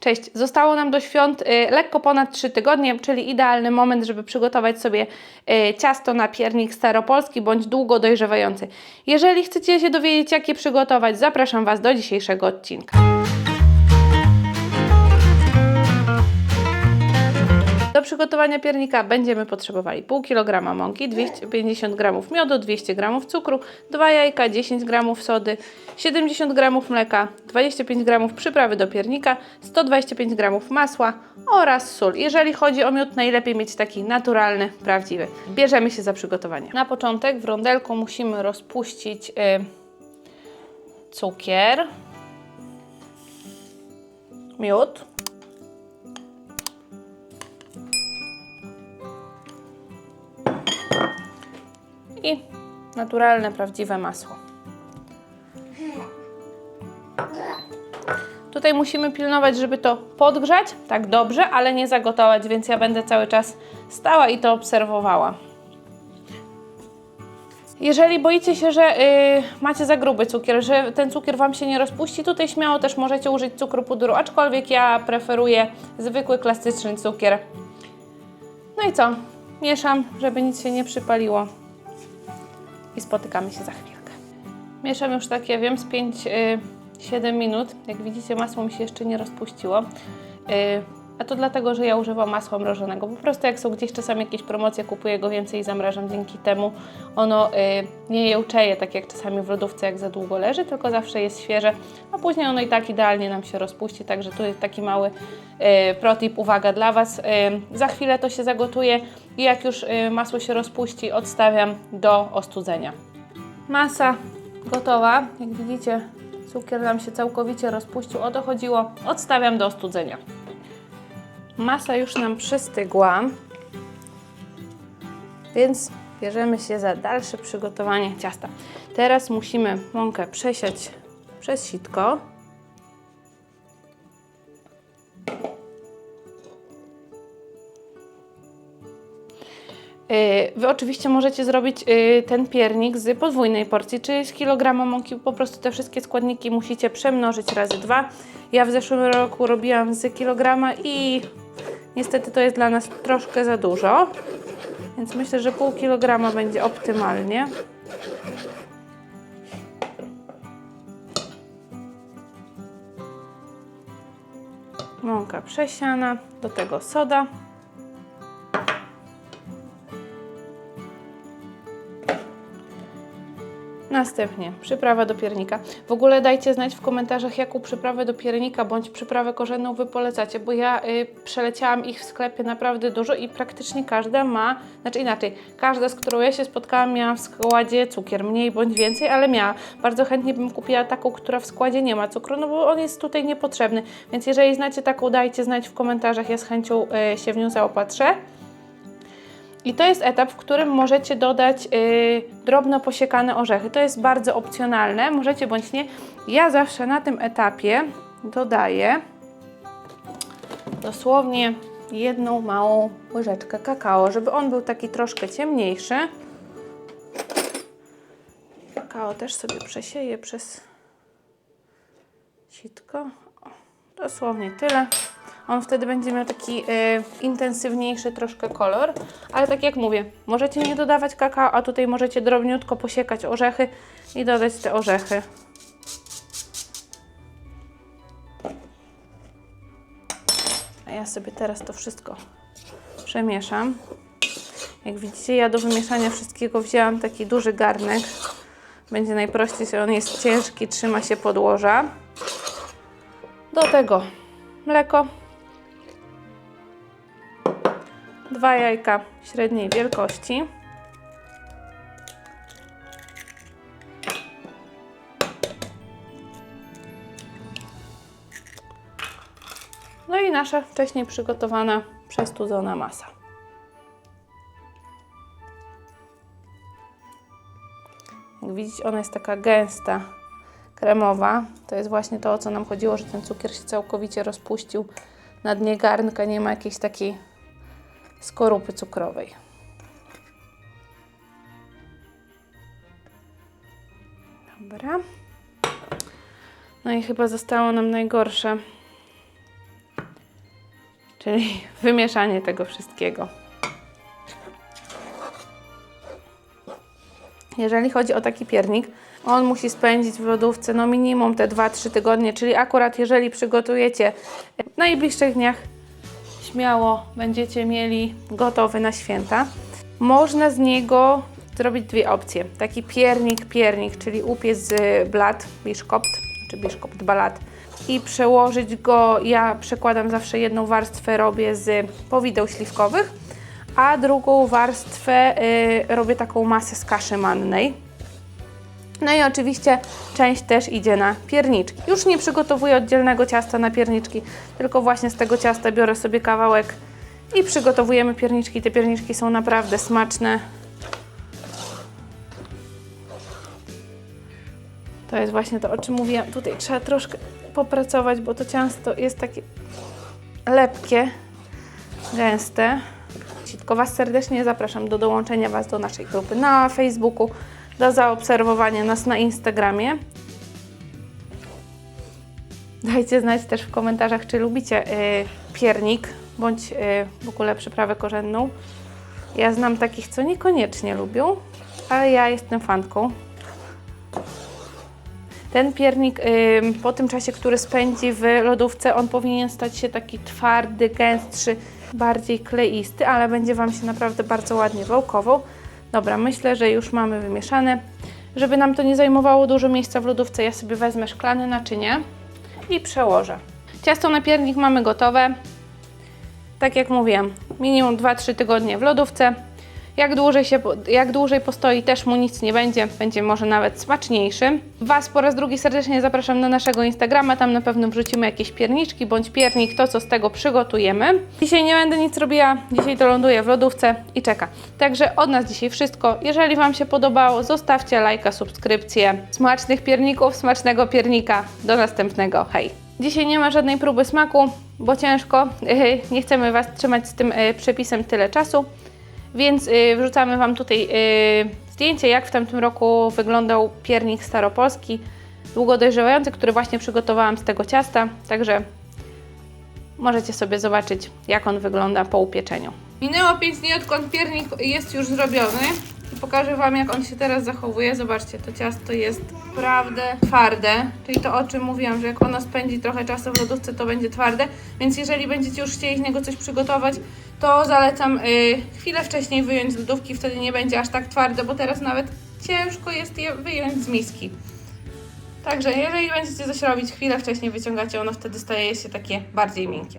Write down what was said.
Cześć, zostało nam do świąt y, lekko ponad 3 tygodnie, czyli idealny moment, żeby przygotować sobie y, ciasto na piernik staropolski bądź długo dojrzewający. Jeżeli chcecie się dowiedzieć, jak je przygotować, zapraszam Was do dzisiejszego odcinka. Przygotowania piernika będziemy potrzebowali pół kilograma mąki, 250 g miodu, 200 g cukru, 2 jajka, 10 g sody, 70 g mleka, 25 g przyprawy do piernika, 125 g masła oraz sól. Jeżeli chodzi o miód, najlepiej mieć taki naturalny, prawdziwy. Bierzemy się za przygotowanie. Na początek w rondelku musimy rozpuścić y, cukier, miód, naturalne, prawdziwe masło. Tutaj musimy pilnować, żeby to podgrzać tak dobrze, ale nie zagotować, więc ja będę cały czas stała i to obserwowała. Jeżeli boicie się, że y, macie za gruby cukier, że ten cukier Wam się nie rozpuści, tutaj śmiało też możecie użyć cukru pudru, aczkolwiek ja preferuję zwykły, klasyczny cukier. No i co? Mieszam, żeby nic się nie przypaliło i spotykamy się za chwilkę. Mieszam już tak, ja wiem, z 5-7 minut. Jak widzicie, masło mi się jeszcze nie rozpuściło. Y, a to dlatego, że ja używam masła mrożonego. Po prostu jak są gdzieś czasami jakieś promocje, kupuję go więcej i zamrażam. Dzięki temu ono y, nie jełczeje, tak jak czasami w lodówce, jak za długo leży, tylko zawsze jest świeże, a później ono i tak idealnie nam się rozpuści. Także tu jest taki mały y, protip, uwaga dla Was. Za chwilę to się zagotuje i jak już masło się rozpuści, odstawiam do ostudzenia. Masa gotowa. Jak widzicie, cukier nam się całkowicie rozpuścił. O to chodziło. Odstawiam do ostudzenia. Masa już nam przystygła, więc bierzemy się za dalsze przygotowanie ciasta. Teraz musimy mąkę przesiać przez sitko. Wy oczywiście możecie zrobić y, ten piernik z podwójnej porcji, czyli z kilograma mąki. Po prostu te wszystkie składniki musicie przemnożyć razy dwa. Ja w zeszłym roku robiłam z kilograma i niestety to jest dla nas troszkę za dużo. Więc myślę, że pół kilograma będzie optymalnie. Mąka przesiana, do tego soda. Następnie przyprawa do piernika. W ogóle dajcie znać w komentarzach, jaką przyprawę do piernika bądź przyprawę korzenną Wy polecacie, bo ja y, przeleciałam ich w sklepie naprawdę dużo i praktycznie każda ma, znaczy inaczej, każda, z którą ja się spotkałam, miała w składzie cukier, mniej bądź więcej, ale miała. Bardzo chętnie bym kupiła taką, która w składzie nie ma cukru, no bo on jest tutaj niepotrzebny. Więc jeżeli znacie taką, dajcie znać w komentarzach, ja z chęcią y, się w nią zaopatrzę. I to jest etap, w którym możecie dodać yy, drobno posiekane orzechy. To jest bardzo opcjonalne, możecie bądź nie. Ja zawsze na tym etapie dodaję dosłownie jedną małą łyżeczkę kakao, żeby on był taki troszkę ciemniejszy. Kakao też sobie przesieję przez sitko. Dosłownie tyle. On wtedy będzie miał taki y, intensywniejszy troszkę kolor, ale tak jak mówię, możecie nie dodawać kakao, a tutaj możecie drobniutko posiekać orzechy i dodać te orzechy. A ja sobie teraz to wszystko przemieszam. Jak widzicie, ja do wymieszania wszystkiego wzięłam taki duży garnek. Będzie najprościej, on jest ciężki, trzyma się podłoża. Do tego mleko, dwa jajka średniej wielkości. No i nasza wcześniej przygotowana przestudzona masa. Jak widzicie, ona jest taka gęsta, kremowa. To jest właśnie to, o co nam chodziło, że ten cukier się całkowicie rozpuścił na dnie garnka. Nie ma jakiejś takiej skorupy cukrowej. Dobra. No i chyba zostało nam najgorsze, czyli wymieszanie tego wszystkiego. Jeżeli chodzi o taki piernik, on musi spędzić w lodówce no minimum te 2-3 tygodnie, czyli akurat jeżeli przygotujecie w najbliższych dniach, śmiało będziecie mieli gotowy na święta. Można z niego zrobić dwie opcje. Taki piernik, piernik, czyli upiec z blat, biszkopt, czy biszkopt balat i przełożyć go, ja przekładam zawsze jedną warstwę, robię z powideł śliwkowych, a drugą warstwę y, robię taką masę z kaszy mannej. No i oczywiście część też idzie na pierniczki. Już nie przygotowuję oddzielnego ciasta na pierniczki, tylko właśnie z tego ciasta biorę sobie kawałek i przygotowujemy pierniczki. Te pierniczki są naprawdę smaczne. To jest właśnie to, o czym mówiłam. Tutaj trzeba troszkę popracować, bo to ciasto jest takie lepkie, gęste. Tylko Was serdecznie zapraszam do dołączenia Was do naszej grupy na Facebooku, do zaobserwowania nas na Instagramie. Dajcie znać też w komentarzach, czy lubicie y, piernik bądź y, w ogóle przyprawę korzenną. Ja znam takich, co niekoniecznie lubią, ale ja jestem fanką. Ten piernik y, po tym czasie, który spędzi w lodówce, on powinien stać się taki twardy, gęstszy, bardziej kleisty, ale będzie Wam się naprawdę bardzo ładnie wałkował. Dobra, myślę, że już mamy wymieszane. Żeby nam to nie zajmowało dużo miejsca w lodówce, ja sobie wezmę szklane naczynie i przełożę. Ciasto na piernik mamy gotowe. Tak jak mówiłam, minimum 2-3 tygodnie w lodówce. Jak dłużej, się, jak dłużej postoi, też mu nic nie będzie, będzie może nawet smaczniejszy. Was po raz drugi serdecznie zapraszam na naszego Instagrama, tam na pewno wrzucimy jakieś pierniczki bądź piernik, to co z tego przygotujemy. Dzisiaj nie będę nic robiła, dzisiaj to ląduje w lodówce i czeka. Także od nas dzisiaj wszystko. Jeżeli Wam się podobało, zostawcie lajka, subskrypcję. Smacznych pierników, smacznego piernika. Do następnego, hej! Dzisiaj nie ma żadnej próby smaku, bo ciężko. Nie chcemy Was trzymać z tym y, przepisem tyle czasu. Więc y, wrzucamy Wam tutaj y, zdjęcie, jak w tamtym roku wyglądał piernik staropolski, długo dojrzewający, który właśnie przygotowałam z tego ciasta. Także możecie sobie zobaczyć, jak on wygląda po upieczeniu. Minęło 5 dni, odkąd piernik jest już zrobiony. Pokażę Wam, jak on się teraz zachowuje. Zobaczcie, to ciasto jest naprawdę twarde, czyli to o czym mówiłam, że jak ono spędzi trochę czasu w lodówce, to będzie twarde. Więc jeżeli będziecie już chcieli z niego coś przygotować, to zalecam y, chwilę wcześniej wyjąć z lodówki, wtedy nie będzie aż tak twarde, bo teraz nawet ciężko jest je wyjąć z miski. Także jeżeli będziecie coś robić, chwilę wcześniej wyciągacie, ono wtedy staje się takie bardziej miękkie.